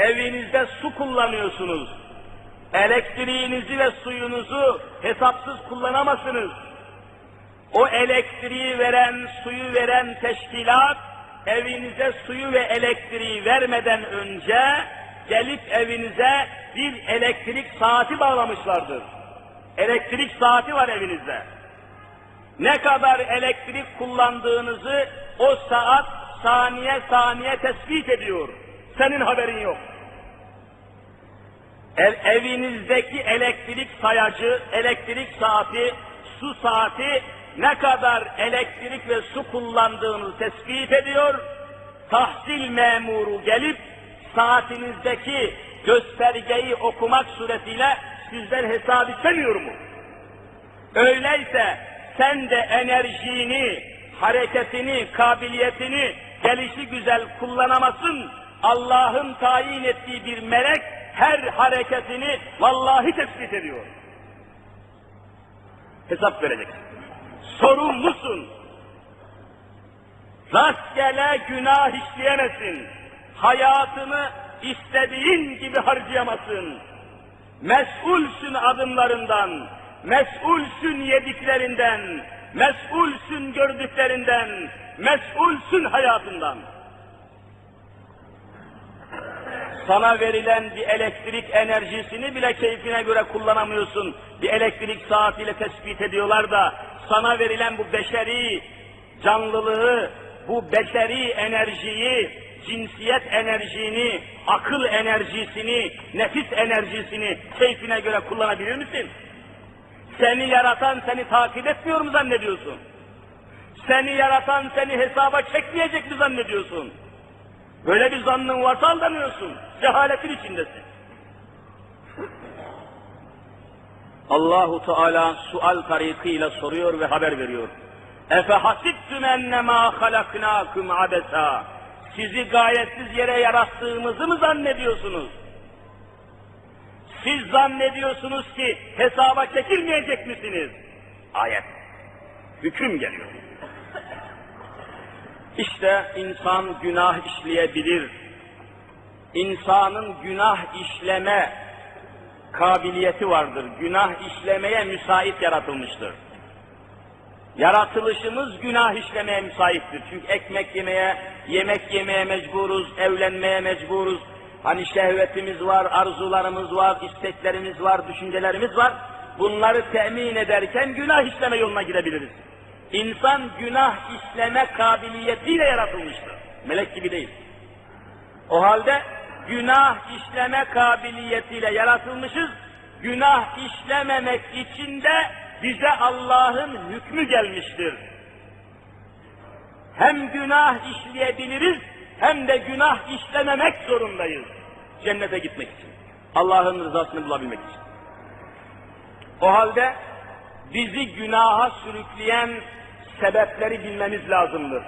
evinizde su kullanıyorsunuz. Elektriğinizi ve suyunuzu hesapsız kullanamazsınız. O elektriği veren, suyu veren teşkilat, evinize suyu ve elektriği vermeden önce gelip evinize bir elektrik saati bağlamışlardır. Elektrik saati var evinizde. Ne kadar elektrik kullandığınızı o saat saniye saniye tespit ediyor. Senin haberin yok. Ev, evinizdeki elektrik sayacı, elektrik saati, su saati ne kadar elektrik ve su kullandığını tespit ediyor. Tahsil memuru gelip saatinizdeki göstergeyi okumak suretiyle sizden hesap istemiyor mu? Öyleyse sen de enerjini, hareketini, kabiliyetini gelişi güzel kullanamazsın. Allah'ın tayin ettiği bir melek her hareketini vallahi tespit ediyor. Hesap vereceksin. Sorumlusun. Rastgele günah işleyemezsin. Hayatını istediğin gibi harcayamazsın. Mesulsün adımlarından, mesulsün yediklerinden, mesulsün gördüklerinden, mesulsün hayatından. Sana verilen bir elektrik enerjisini bile keyfine göre kullanamıyorsun. Bir elektrik saatiyle tespit ediyorlar da sana verilen bu beşeri canlılığı, bu beşeri enerjiyi, cinsiyet enerjini, akıl enerjisini, nefis enerjisini keyfine göre kullanabilir misin? Seni yaratan seni takip etmiyor mu zannediyorsun? Seni yaratan seni hesaba çekmeyecek mi zannediyorsun? Böyle bir zannın varsa aldanıyorsun. Cehaletin içindesin. Allahu Teala sual tarikiyle soruyor ve haber veriyor. Efe hasibtum ennemâ halaknâkum abesa. Sizi gayetsiz yere yarattığımızı mı zannediyorsunuz? Siz zannediyorsunuz ki hesaba çekilmeyecek misiniz? Ayet. Hüküm geliyor. İşte insan günah işleyebilir. İnsanın günah işleme kabiliyeti vardır. Günah işlemeye müsait yaratılmıştır. Yaratılışımız günah işlemeye müsaittir. Çünkü ekmek yemeye, yemek yemeye mecburuz, evlenmeye mecburuz. Hani şehvetimiz var, arzularımız var, isteklerimiz var, düşüncelerimiz var. Bunları temin ederken günah işleme yoluna girebiliriz. İnsan günah işleme kabiliyetiyle yaratılmıştır. Melek gibi değil. O halde günah işleme kabiliyetiyle yaratılmışız. Günah işlememek için de bize Allah'ın hükmü gelmiştir. Hem günah işleyebiliriz hem de günah işlememek zorundayız. Cennete gitmek için. Allah'ın rızasını bulabilmek için. O halde bizi günaha sürükleyen sebepleri bilmemiz lazımdır.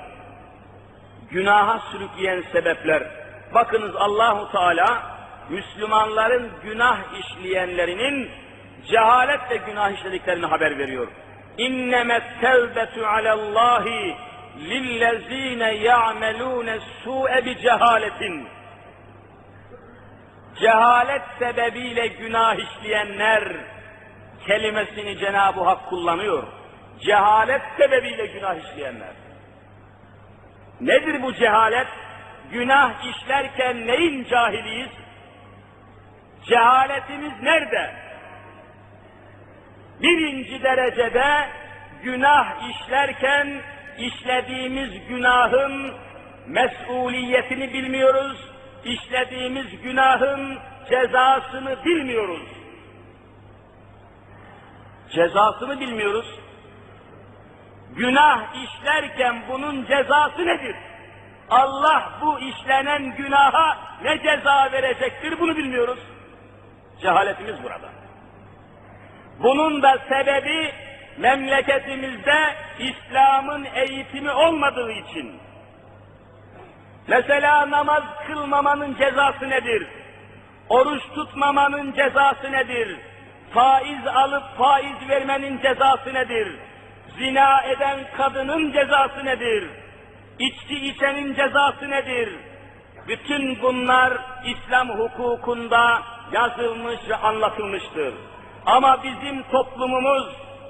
Günaha sürükleyen sebepler. Bakınız Allahu Teala Müslümanların günah işleyenlerinin cehaletle günah işlediklerini haber veriyor. İnnemet tevbetu alallahi lillezine ya'melune su'e bi cehaletin. Cehalet sebebiyle günah işleyenler kelimesini Cenab-ı Hak kullanıyor. Cehalet sebebiyle günah işleyenler. Nedir bu cehalet? Günah işlerken neyin cahiliyiz? Cehaletimiz nerede? Birinci derecede günah işlerken işlediğimiz günahın mesuliyetini bilmiyoruz, işlediğimiz günahın cezasını bilmiyoruz. Cezasını bilmiyoruz. Günah işlerken bunun cezası nedir? Allah bu işlenen günaha ne ceza verecektir bunu bilmiyoruz. Cehaletimiz burada. Bunun da sebebi memleketimizde İslam'ın eğitimi olmadığı için. Mesela namaz kılmamanın cezası nedir? Oruç tutmamanın cezası nedir? Faiz alıp faiz vermenin cezası nedir? Zina eden kadının cezası nedir? İçki içenin cezası nedir? Bütün bunlar İslam hukukunda yazılmış ve anlatılmıştır. Ama bizim toplumumuz,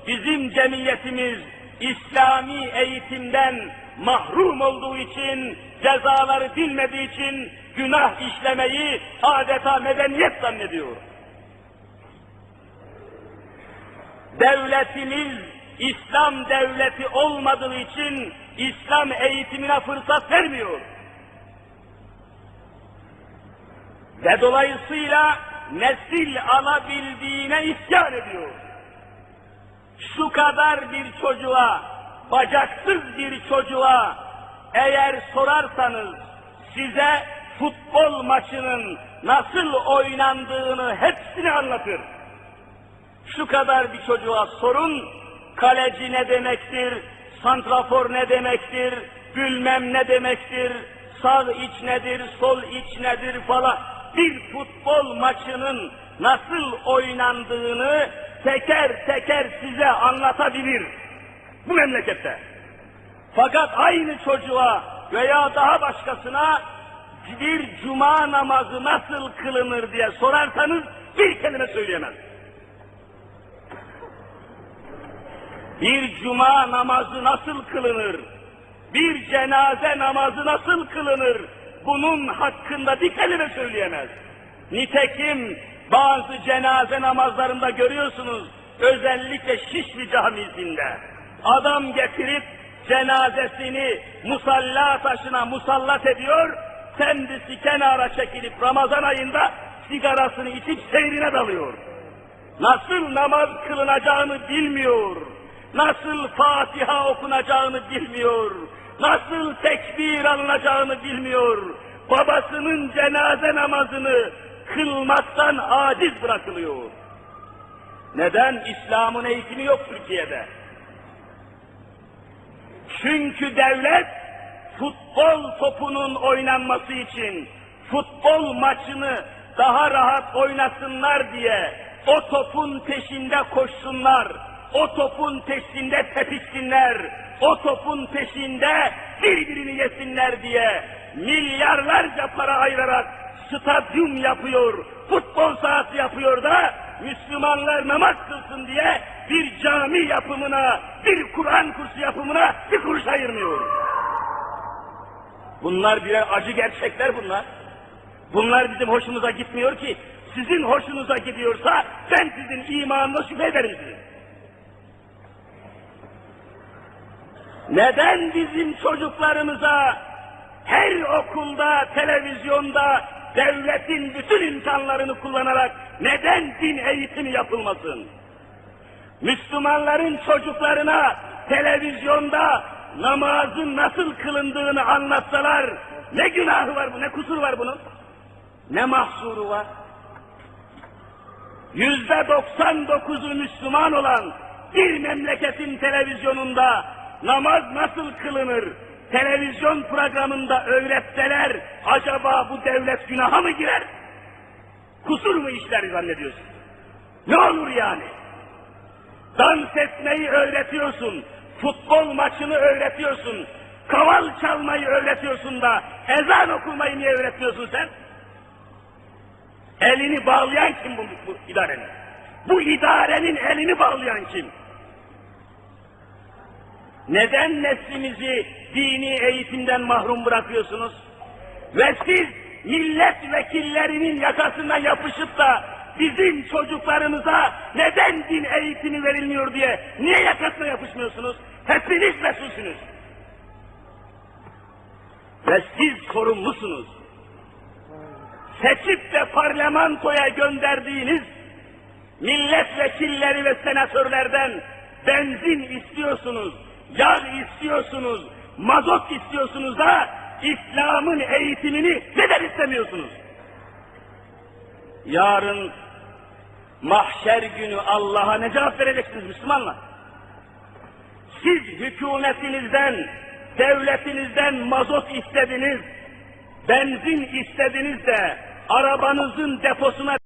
bizim cemiyetimiz İslami eğitimden mahrum olduğu için, cezaları bilmediği için günah işlemeyi adeta medeniyet zannediyor. Devletimiz İslam devleti olmadığı için İslam eğitimine fırsat vermiyor. Ve dolayısıyla nesil alabildiğine isyan ediyor. Şu kadar bir çocuğa, bacaksız bir çocuğa eğer sorarsanız size futbol maçının nasıl oynandığını hepsini anlatır. Şu kadar bir çocuğa sorun, kaleci ne demektir, santrafor ne demektir, bilmem ne demektir, sağ iç nedir, sol iç nedir falan. Bir futbol maçının nasıl oynandığını teker teker size anlatabilir bu memlekette. Fakat aynı çocuğa veya daha başkasına bir cuma namazı nasıl kılınır diye sorarsanız bir kelime söyleyemez. Bir cuma namazı nasıl kılınır? Bir cenaze namazı nasıl kılınır? Bunun hakkında bir kelime söyleyemez. Nitekim bazı cenaze namazlarında görüyorsunuz, özellikle Şişli camisinde adam getirip cenazesini musalla taşına musallat ediyor, kendisi kenara çekilip Ramazan ayında sigarasını içip seyrine dalıyor. Nasıl namaz kılınacağını bilmiyor, nasıl Fatiha okunacağını bilmiyor, nasıl tekbir alınacağını bilmiyor, babasının cenaze namazını kılmaktan aciz bırakılıyor. Neden? İslam'ın eğitimi yok Türkiye'de. Çünkü devlet futbol topunun oynanması için futbol maçını daha rahat oynasınlar diye o topun peşinde koşsunlar, o topun peşinde tepişsinler, o topun peşinde birbirini yesinler diye milyarlarca para ayırarak stadyum yapıyor, futbol sahası yapıyor da Müslümanlar namaz kılsın diye bir cami yapımına, bir Kur'an kursu yapımına bir kuruş ayırmıyor. Bunlar birer acı gerçekler bunlar. Bunlar bizim hoşumuza gitmiyor ki. Sizin hoşunuza gidiyorsa ben sizin imanına şüphe ederim sizin. Neden bizim çocuklarımıza her okulda, televizyonda devletin bütün imkanlarını kullanarak neden din eğitimi yapılmasın? Müslümanların çocuklarına televizyonda namazın nasıl kılındığını anlatsalar ne günahı var bu, ne kusur var bunun? Ne mahsuru var? Yüzde doksan dokuzu Müslüman olan bir memleketin televizyonunda namaz nasıl kılınır? Televizyon programında öğretseler acaba bu devlet günaha mı girer? Kusur mu işler zannediyorsun? Ne olur yani? Dans etmeyi öğretiyorsun, futbol maçını öğretiyorsun, kaval çalmayı öğretiyorsun da ezan okumayı niye öğretiyorsun sen? Elini bağlayan kim bu, bu idarenin? Bu idarenin elini bağlayan kim? Neden neslimizi dini eğitimden mahrum bırakıyorsunuz? Ve siz milletvekillerinin yakasına yapışıp da bizim çocuklarımıza neden din eğitimi verilmiyor diye niye yakasına yapışmıyorsunuz? Hepiniz mesulsünüz. Ve siz sorumlusunuz. Seçip de parlamentoya gönderdiğiniz milletvekilleri ve senatörlerden benzin istiyorsunuz, yağ istiyorsunuz, mazot istiyorsunuz da İslam'ın eğitimini neden istemiyorsunuz? Yarın mahşer günü Allah'a ne cevap vereceksiniz Müslümanlar? Siz hükümetinizden, devletinizden mazot istediniz, benzin istediniz de arabanızın deposuna